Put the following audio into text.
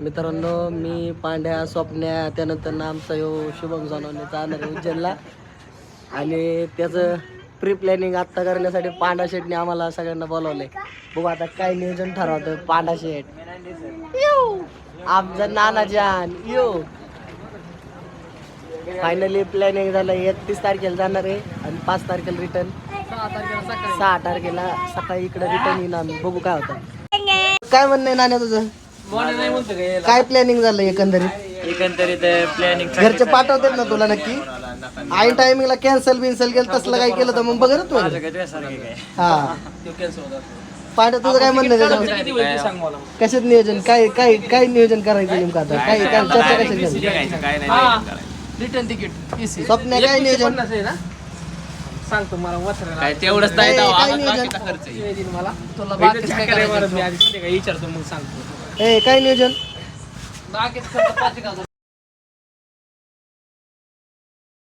मित्रांनो मी पांड्या स्वप्न्या त्यानंतर ना आमचा यो शुभम सोनवणे जाणार आहे उज्जैनला. आणि त्याचं प्री प्लॅनिंग आत्ता करण्यासाठी पांडा शेटने आम्हाला सगळ्यांना बोलावलंय. बघू आता काय नियोजन ठरवतं पांडा शेट. येऊ आमचा नाना जान यो! फायनली प्लॅनिंग झालं एकतीस तारखेला जाणार आहे आणि पाच तारखेला रिटर्न सहा तारखेला सकाळी इकडे रिटर्न येईन आम्ही बघू काय होतं. काय म्हणणं आहे नाण्या तुझं? काय प्लॅनिंग झालं एकंदरीत? एकंदरीत प्लॅनिंग घरचे पाठवतात ना तुला नक्की? आई टायमिंगला कॅन्सल बिन्सल केलं तसलं काय केलं तर मग बघ ना तू. हा. पाठ तुझं काय म्हणणं त्याच्यावर? कशात नियोजन? काय काय काय नियोजन करायचं नेमकं आता? काय काय चर्चा कशात झाली? रिटर्न तिकीट एसी स्वप्न काय नियोजन? सांगतो मला वसरायला. काय तेवढंच काय- नाही काय नियोजन? बाकीचा खर्च आहे. मला. तुला बाकीच काय करायचं? विचारतो मग सांगतो. ए काय नियोजन?